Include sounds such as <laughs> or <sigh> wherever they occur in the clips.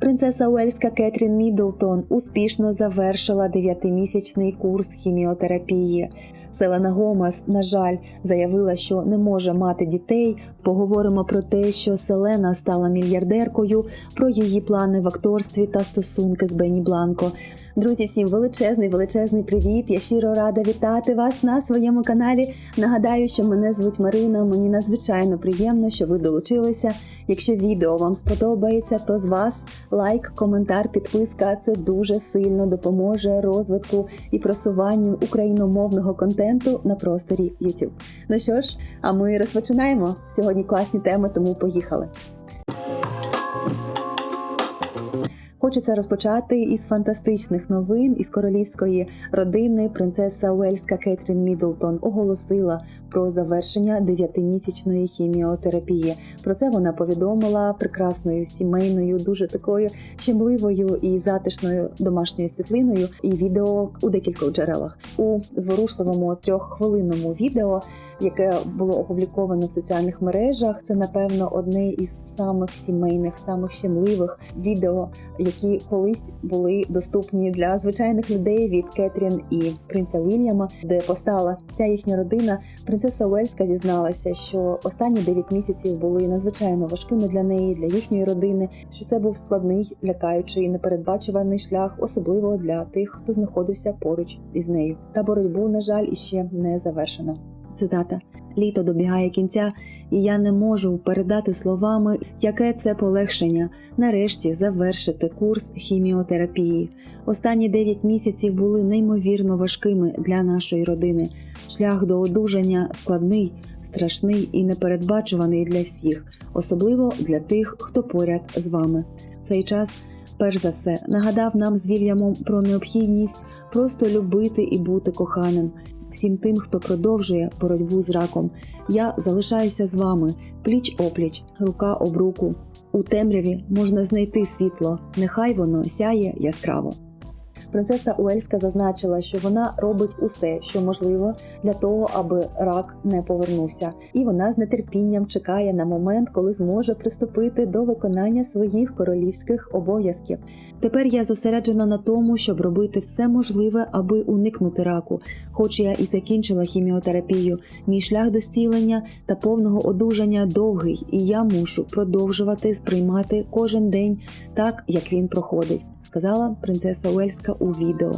Принцеса Уельська Кетрін Міддлтон успішно завершила дев'ятимісячний курс хіміотерапії. Селена Гомес, на жаль, заявила, що не може мати дітей. Поговоримо про те, що Селена стала мільярдеркою, про її плани в акторстві та стосунки з Бенні Бланко. Друзі, всім величезний, величезний привіт! Я щиро рада вітати вас на своєму каналі. Нагадаю, що мене звуть Марина. Мені надзвичайно приємно, що ви долучилися. Якщо відео вам сподобається, то з вас лайк, коментар, підписка це дуже сильно допоможе розвитку і просуванню україномовного контенту на просторі YouTube. Ну що ж, а ми розпочинаємо сьогодні класні теми, тому поїхали. Хочеться розпочати із фантастичних новин із королівської родини. Принцеса Уельська Кетрін Міддлтон оголосила про завершення дев'ятимісячної хіміотерапії. Про це вона повідомила прекрасною сімейною, дуже такою щемливою і затишною домашньою світлиною і відео у декількох джерелах у зворушливому трьоххвилинному відео, яке було опубліковано в соціальних мережах. Це напевно одне із самих сімейних, самих щемливих відео які колись були доступні для звичайних людей від Кетрін і принца Вільяма, де постала вся їхня родина. Принцеса Уельська зізналася, що останні 9 місяців були надзвичайно важкими для неї, для їхньої родини. Що це був складний, лякаючий, непередбачуваний шлях, особливо для тих, хто знаходився поруч із нею. Та боротьбу, на жаль, іще не завершено. Цитата. Літо добігає кінця, і я не можу передати словами, яке це полегшення нарешті завершити курс хіміотерапії. Останні 9 місяців були неймовірно важкими для нашої родини. Шлях до одужання складний, страшний і непередбачуваний для всіх, особливо для тих, хто поряд з вами. Цей час. Перш за все, нагадав нам з Вільямом про необхідність просто любити і бути коханим, всім тим, хто продовжує боротьбу з раком. Я залишаюся з вами пліч опліч, рука об руку. У темряві можна знайти світло, нехай воно сяє яскраво. Принцеса Уельська зазначила, що вона робить усе, що можливо, для того, аби рак не повернувся, і вона з нетерпінням чекає на момент, коли зможе приступити до виконання своїх королівських обов'язків. Тепер я зосереджена на тому, щоб робити все можливе, аби уникнути раку. Хоч я і закінчила хіміотерапію, мій шлях до зцілення та повного одужання довгий, і я мушу продовжувати сприймати кожен день так, як він проходить, сказала принцеса Уельська у відео.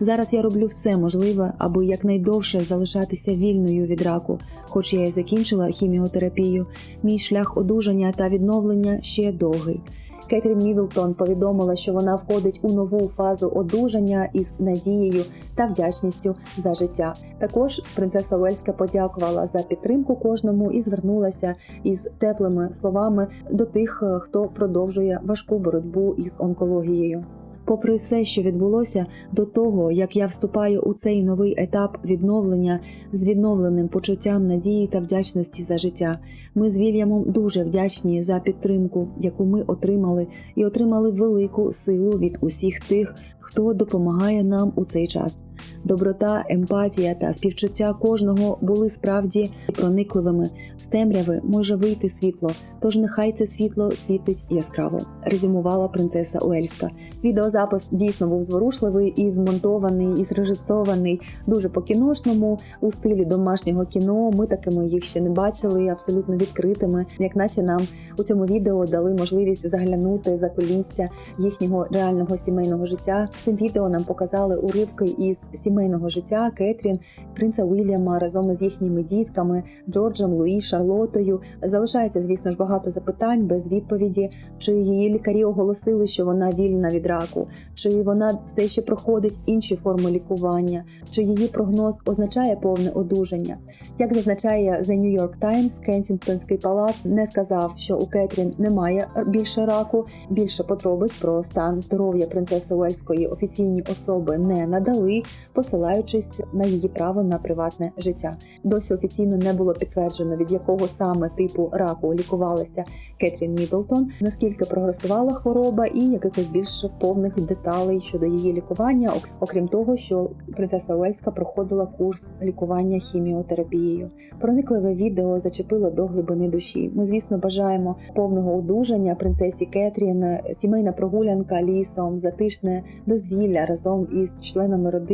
Зараз я роблю все можливе, аби якнайдовше залишатися вільною від раку. Хоч я і закінчила хіміотерапію, мій шлях одужання та відновлення ще довгий. Кетрін Міддлтон повідомила, що вона входить у нову фазу одужання із надією та вдячністю за життя. Також принцеса Уельська подякувала за підтримку кожному і звернулася із теплими словами до тих, хто продовжує важку боротьбу із онкологією. Попри все, що відбулося до того, як я вступаю у цей новий етап відновлення з відновленим почуттям надії та вдячності за життя, ми з Вільямом дуже вдячні за підтримку, яку ми отримали, і отримали велику силу від усіх тих, хто допомагає нам у цей час. Доброта, емпатія та співчуття кожного були справді проникливими. З темряви може вийти світло, тож нехай це світло світить яскраво. Резюмувала принцеса Уельська. Відеозапис дійсно був зворушливий і змонтований, і зрежисований дуже по кіношному у стилі домашнього кіно. Ми такими їх ще не бачили, абсолютно відкритими, як наче нам у цьому відео дали можливість заглянути за колісся їхнього реального сімейного життя. Цим відео нам показали уривки із сімейного життя Кетрін, принца Уільяма разом із їхніми дітками Джорджем, Луї, Шарлотою. Залишається, звісно ж, багато запитань без відповіді, чи її лікарі оголосили, що вона вільна від раку, чи вона все ще проходить інші форми лікування, чи її прогноз означає повне одужання. Як зазначає The New York Times, Кенсінгтонський палац не сказав, що у Кетрін немає більше раку. Більше подробиць про стан здоров'я принцеси Уельської офіційні особи не надали. Посилаючись на її право на приватне життя. Досі офіційно не було підтверджено, від якого саме типу раку лікувалася Кетрін Мідлтон, наскільки прогресувала хвороба, і якихось більш повних деталей щодо її лікування, ок- окрім того, що принцеса Уельська проходила курс лікування хіміотерапією. Проникливе відео зачепило до глибини душі. Ми, звісно, бажаємо повного одужання принцесі Кетрін, сімейна прогулянка лісом, затишне дозвілля разом із членами родини,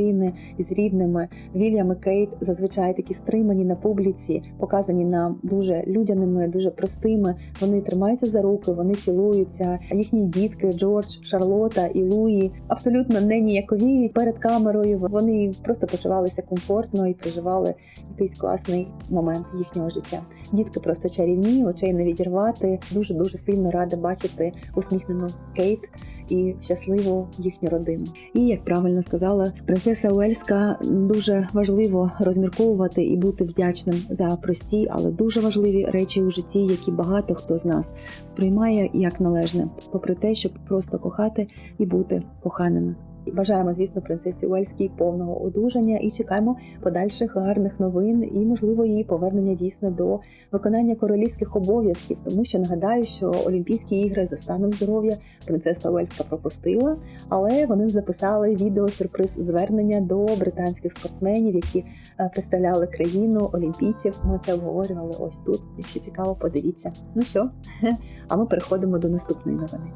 із рідними. Вільям і Кейт зазвичай такі стримані на публіці, показані нам дуже людяними, дуже простими. Вони тримаються за руки, вони цілуються. Їхні дітки Джордж, Шарлота і Луї абсолютно не ніяковіють перед камерою. Вони просто почувалися комфортно і проживали якийсь класний момент їхнього життя. Дітки просто чарівні, очей не відірвати. Дуже дуже сильно рада бачити усміхнену Кейт і щасливу їхню родину. І як правильно сказала принцеса Уельська, дуже важливо розмірковувати і бути вдячним за прості, але дуже важливі речі у житті, які багато хто з нас сприймає як належне, попри те, щоб просто кохати і бути коханими. Бажаємо, звісно, принцесі Уельській повного одужання і чекаємо подальших гарних новин і, можливо, її повернення дійсно до виконання королівських обов'язків, тому що нагадаю, що Олімпійські ігри за станом здоров'я принцеса Уельська пропустила, але вони записали відео сюрприз звернення до британських спортсменів, які е, представляли країну олімпійців. Ми це обговорювали ось тут. Якщо цікаво, подивіться. Ну що, <laughs> а ми переходимо до наступної новини.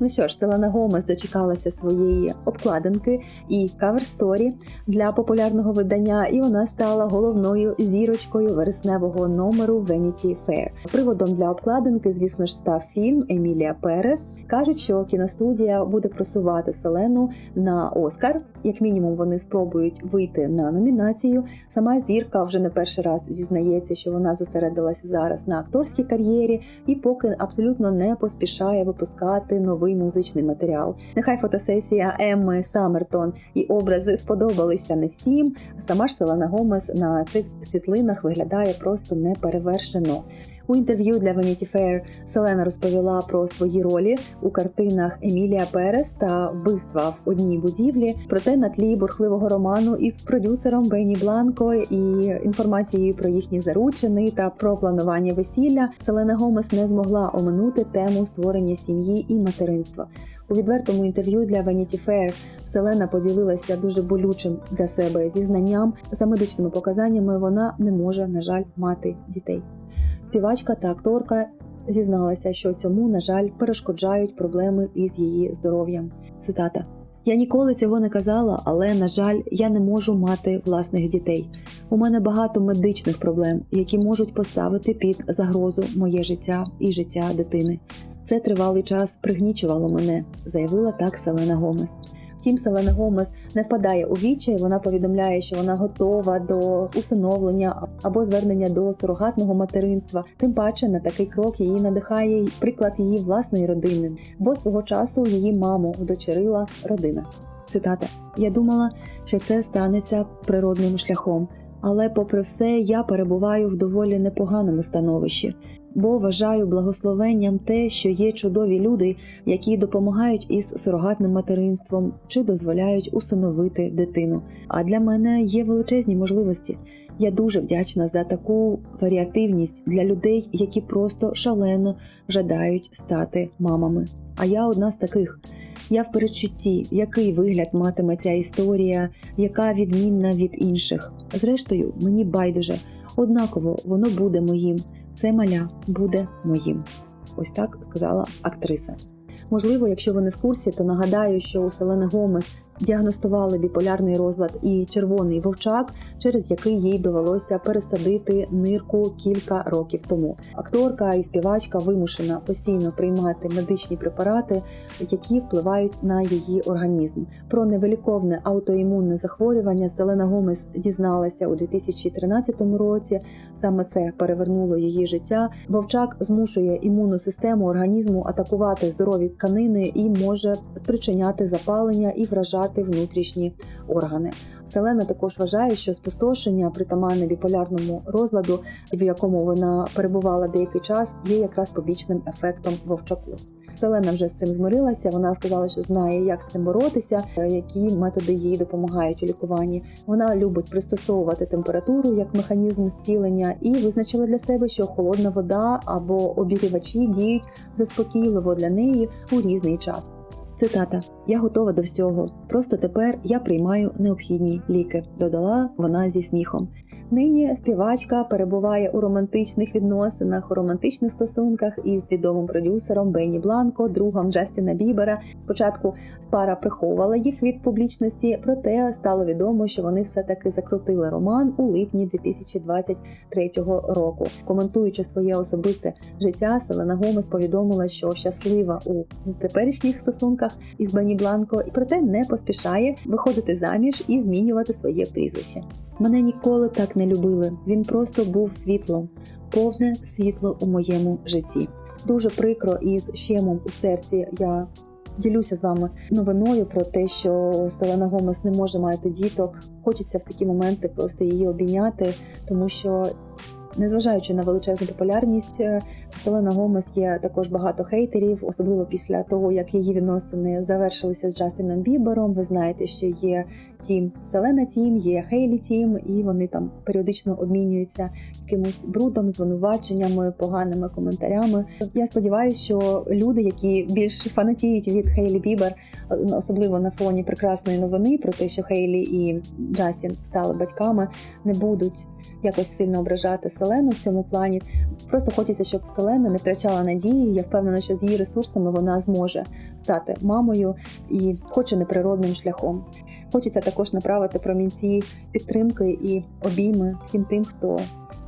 Ну що ж, Селена Гомес дочекалася своєї обкладинки і кавер-сторі для популярного видання, і вона стала головною зірочкою вересневого номеру Vanity Fair. Приводом для обкладинки, звісно ж, став фільм Емілія Перес. кажуть, що кіностудія буде просувати Селену на Оскар. Як мінімум, вони спробують вийти на номінацію. Сама зірка вже не перший раз зізнається, що вона зосередилася зараз на акторській кар'єрі і поки абсолютно не поспішає випускати новий музичний матеріал. Нехай фотосесія Емми Саммертон і образи сподобалися не всім. Сама ж Селена Гомес на цих світлинах виглядає просто неперевершено. У інтерв'ю для Vanity Fair Селена розповіла про свої ролі у картинах Емілія Перес та вбивства в одній будівлі. Проте на тлі бурхливого роману із продюсером Бенні Бланко і інформацією про їхні заручини та про планування весілля Селена Гомес не змогла оминути тему створення сім'ї і материнства. У відвертому інтерв'ю для Vanity Fair Селена поділилася дуже болючим для себе зізнанням. За медичними показаннями вона не може, на жаль, мати дітей. Співачка та акторка зізналася, що цьому, на жаль, перешкоджають проблеми із її здоров'ям. Цитата. Я ніколи цього не казала, але на жаль, я не можу мати власних дітей. У мене багато медичних проблем, які можуть поставити під загрозу моє життя і життя дитини. Це тривалий час пригнічувало мене, заявила так Селена Гомес. Втім, Селена Гомес не впадає у відчай. Вона повідомляє, що вона готова до усиновлення або звернення до сурогатного материнства. Тим паче на такий крок її надихає приклад її власної родини, бо свого часу її маму вдочерила родина. Цитата: Я думала, що це станеться природним шляхом, але, попри все, я перебуваю в доволі непоганому становищі, бо вважаю благословенням те, що є чудові люди, які допомагають із сурогатним материнством чи дозволяють усиновити дитину. А для мене є величезні можливості. Я дуже вдячна за таку варіативність для людей, які просто шалено жадають стати мамами. А я одна з таких. Я в передчутті, який вигляд матиме ця історія, яка відмінна від інших. Зрештою, мені байдуже, однаково воно буде моїм. Це маля буде моїм. Ось так сказала актриса. Можливо, якщо ви не в курсі, то нагадаю, що у Селени Гомес діагностували біполярний розлад і червоний вовчак, через який їй довелося пересадити нирку кілька років тому. Акторка і співачка вимушена постійно приймати медичні препарати, які впливають на її організм. Про невиліковне аутоімунне захворювання Селена Гомес дізналася у 2013 році. Саме це перевернуло її життя. Вовчак змушує імунну систему організму атакувати здорові тканини і може спричиняти запалення і вражати спустошувати внутрішні органи. Селена також вважає, що спустошення притаманне біполярному розладу, в якому вона перебувала деякий час, є якраз побічним ефектом вовчаку. Селена вже з цим змирилася. Вона сказала, що знає, як з цим боротися, е, які методи їй допомагають у лікуванні. Вона любить пристосовувати температуру як механізм зцілення, і визначила для себе, що холодна вода або обігрівачі діють заспокійливо для неї у різний час. Цитата: Я готова до всього. Просто тепер я приймаю необхідні ліки, додала вона зі сміхом. Нині співачка перебуває у романтичних відносинах, у романтичних стосунках із відомим продюсером Бенні Бланко, другом Джастіна Бібера. Спочатку пара приховувала їх від публічності, проте стало відомо, що вони все таки закрутили роман у липні 2023 року. Коментуючи своє особисте життя, Селена Гомес повідомила, що щаслива у теперішніх стосунках із Бенні Бланко, і проте не поспішає виходити заміж і змінювати своє прізвище. Мене ніколи так не любили. Він просто був світлом, повне світло у моєму житті. Дуже прикро і з щемом у серці я ділюся з вами новиною про те, що Селена Гомес не може мати діток. Хочеться в такі моменти просто її обійняти, тому що. Незважаючи на величезну популярність, е, Селена Гомес є також багато хейтерів, особливо після того, як її відносини завершилися з Джастіном Бібером. Ви знаєте, що є тім Селена Тім, є Хейлі Тім, і вони там періодично обмінюються якимось брудом, звинуваченнями, поганими коментарями. Я сподіваюся, що люди, які більш фанатіють від Хейлі Бібер, особливо на фоні прекрасної новини про те, що Хейлі і Джастін стали батьками, не будуть якось сильно ображати Селену в цьому плані. Просто хочеться, щоб Селена не втрачала надії. Я впевнена, що з її ресурсами вона зможе стати мамою і хоче неприродним шляхом. Хочеться також направити промінці підтримки і обійми всім тим, хто,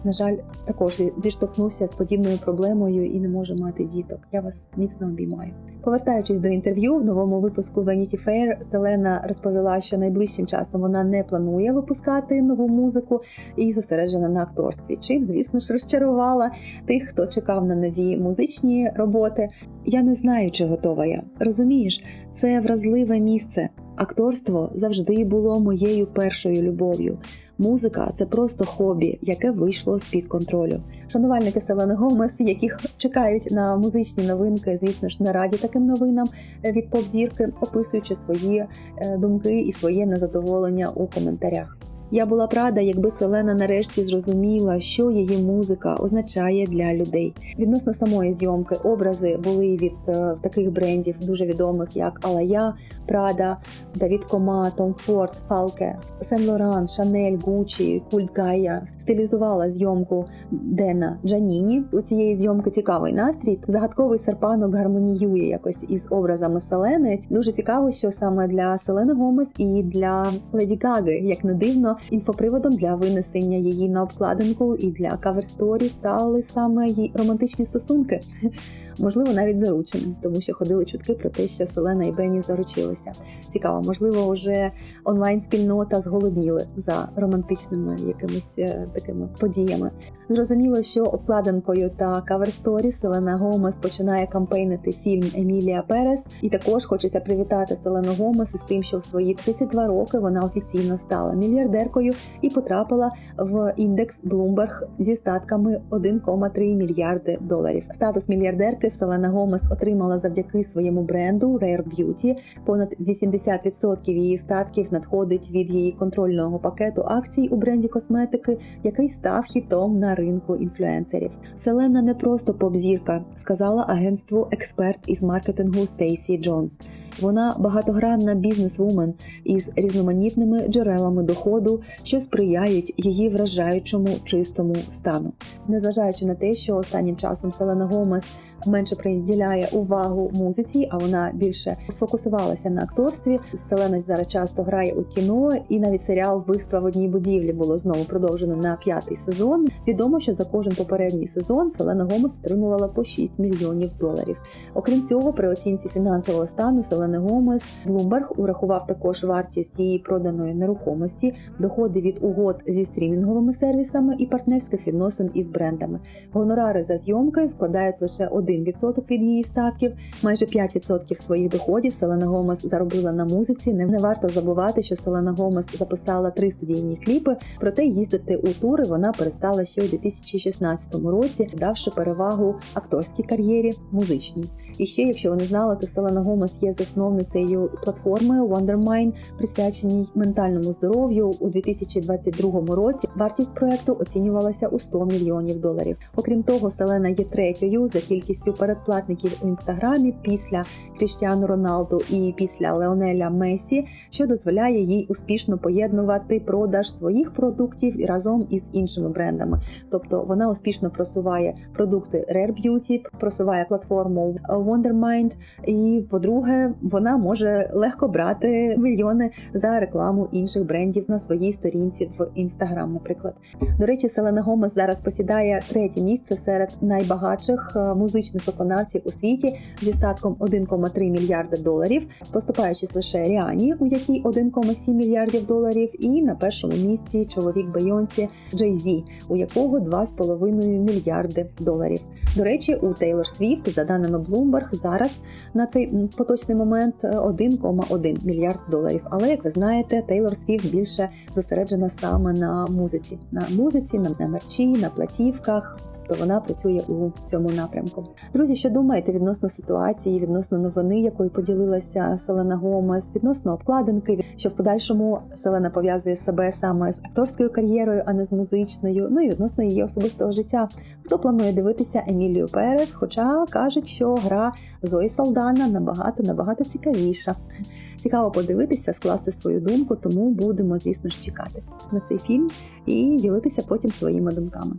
на жаль, також зіштовхнувся з подібною проблемою і не може мати діток. Я вас міцно обіймаю. Повертаючись до інтерв'ю в новому випуску Vanity Fair, Селена розповіла, що найближчим часом вона не планує випускати нову музику і зосереджена на акторстві. Чим, звісно ж, розчарувала тих, хто чекав на нові музичні роботи. Я не знаю, чи готова я. Розумієш, це вразливе місце. Акторство завжди було моєю першою любов'ю. Музика це просто хобі, яке вийшло з під контролю. Шанувальники Селени Гомес, які чекають на музичні новинки, звісно ж, не раді таким новинам від поп-зірки, описуючи свої е, думки і своє незадоволення у коментарях. Я була б рада, якби Селена нарешті зрозуміла, що її музика означає для людей. Відносно самої зйомки образи були від е, таких брендів дуже відомих, як Алая, Прада, Давід Кома, Том Форд, Фалке, Сен Лоран, Шанель, Гучі, Культ Гайя стилізувала зйомку Дена Джаніні. У цієї зйомки цікавий настрій. Загадковий серпанок гармоніює якось із образами Селени. Дуже цікаво, що саме для Селени Гомес і для Леді Гаги, як не дивно. Інфоприводом для винесення її на обкладинку і для каверсторі стали саме її романтичні стосунки, <laughs> можливо, навіть заручені, тому що ходили чутки про те, що Селена і Бенні заручилися. Цікаво, можливо, вже онлайн-спільнота зголодніли за романтичними якимись е, такими подіями. Зрозуміло, що обкладинкою та каверсторі Селена Гомес починає кампейнити фільм Емілія Перес, і також хочеться привітати Селену Гомес із тим, що в свої 32 роки вона офіційно стала мільярдеркою і потрапила в індекс Bloomberg зі статками 1,3 мільярди доларів. Статус мільярдерки Селена Гомес отримала завдяки своєму бренду Rare Beauty. Понад 80% її статків надходить від її контрольного пакету акцій у бренді косметики, який став хітом на ринку інфлюенсерів. Селена не просто поп-зірка, сказала агентству експерт із маркетингу Стейсі Джонс. Вона багатогранна бізнес-вумен із різноманітними джерелами доходу, що сприяють її вражаючому чистому стану. Незважаючи на те, що останнім часом Селена Гомес менше приділяє увагу музиці, а вона більше сфокусувалася на акторстві. Селена зараз часто грає у кіно, і навіть серіал Вбивства в одній будівлі було знову продовжено на п'ятий сезон. Відомо, що за кожен попередній сезон Селена Гомес отримувала по 6 мільйонів доларів. Окрім цього, при оцінці фінансового стану Селена Селени Гомес. Bloomberg урахував також вартість її проданої нерухомості, доходи від угод зі стрімінговими сервісами і партнерських відносин із брендами. Гонорари за зйомки складають лише 1% від її статків. Майже 5% своїх доходів Селена Гомес заробила на музиці. Не, варто забувати, що Селена Гомес записала три студійні кліпи, проте їздити у тури вона перестала ще у 2016 році, давши перевагу акторській кар'єрі музичній. І ще, якщо ви не знали, то Селена Гомес є засновницею платформи Wondermind, присвяченій ментальному здоров'ю у 2022 році. Вартість проекту оцінювалася у 100 мільйонів доларів. Окрім того, Селена є третьою за кількістю передплатників у інстаграмі після Кріштіану Роналду і після Леонеля Месі, що дозволяє їй успішно поєднувати продаж своїх продуктів разом із іншими брендами. Тобто вона успішно просуває продукти Rare Beauty, просуває платформу Wondermind, і по-друге, вона може легко брати мільйони за рекламу інших брендів на своїй сторінці в Instagram, наприклад. До речі, Селена Гомес зараз посідає третє місце серед найбагатших е, музичних виконавців у світі зі статком 1,3 мільярда доларів, поступаючись лише Ріані, у якій 1,7 мільярдів доларів, і на першому місці чоловік Бейонсі Джей Зі, у якого 2,5 мільярди доларів. До речі, у Тейлор Свіфт, за даними Bloomberg, зараз на цей поточний момент е, 1,1 мільярд доларів. Але як ви знаєте, Тейлор Свіфт більше зосереджена саме на музиці, на музиці, на, мерчі, на платівках. Тобто вона працює у цьому напрямку. Друзі, що думаєте відносно ситуації, відносно новини, якою поділилася Селена Гомес, відносно обкладинки, що в подальшому Селена пов'язує себе саме з акторською кар'єрою, а не з музичною. Ну і відносно її особистого життя. Хто планує дивитися Емілію Перес? Хоча кажуть, що гра Зої Салдана набагато набагато цікавіша. Цікаво подивитися, скласти свою думку, тому будемо, звісно ж, чекати на цей фільм і ділитися потім своїми думками.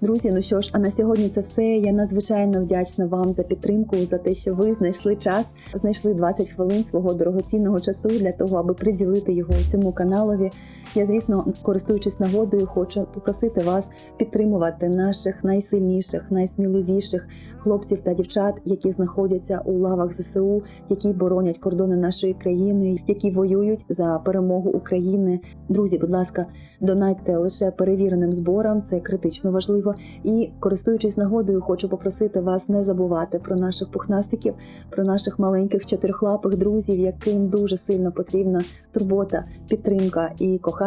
Друзі, ну що ж, а на сьогодні це все. Я надзвичайно вдячна вам за підтримку, за те, що ви знайшли час, знайшли 20 хвилин свого дорогоцінного часу для того, аби приділити його цьому каналові. Я, звісно, користуючись нагодою, хочу попросити вас підтримувати наших найсильніших, найсміливіших хлопців та дівчат, які знаходяться у лавах ЗСУ, які боронять кордони нашої країни, які воюють за перемогу України. Друзі, будь ласка, донатьте лише перевіреним зборам, це критично важливо. І користуючись нагодою, хочу попросити вас не забувати про наших пухнастиків, про наших маленьких чотирьохлапих друзів, яким дуже сильно потрібна турбота, підтримка і кохання.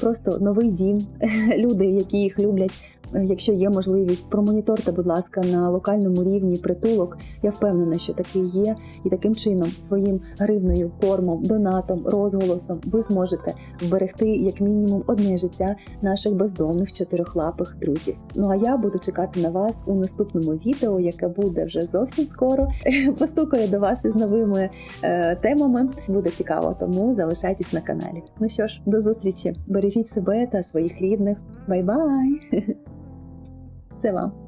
Просто новий дім, <laughs> люди, які їх люблять. Якщо є можливість, промоніторте, будь ласка, на локальному рівні притулок. Я впевнена, що такий є, і таким чином своїм гривною, кормом, донатом, розголосом ви зможете вберегти як мінімум одне життя наших бездомних чотирьохлапих друзів. Ну а я буду чекати на вас у наступному відео, яке буде вже зовсім скоро. <laughs> Постукаю до вас із новими е, темами. Буде цікаво, тому залишайтесь на каналі. Ну що ж, до зустрічі! Бережіть себе та своїх рідних. Бай-бай! <laughs> Це вам.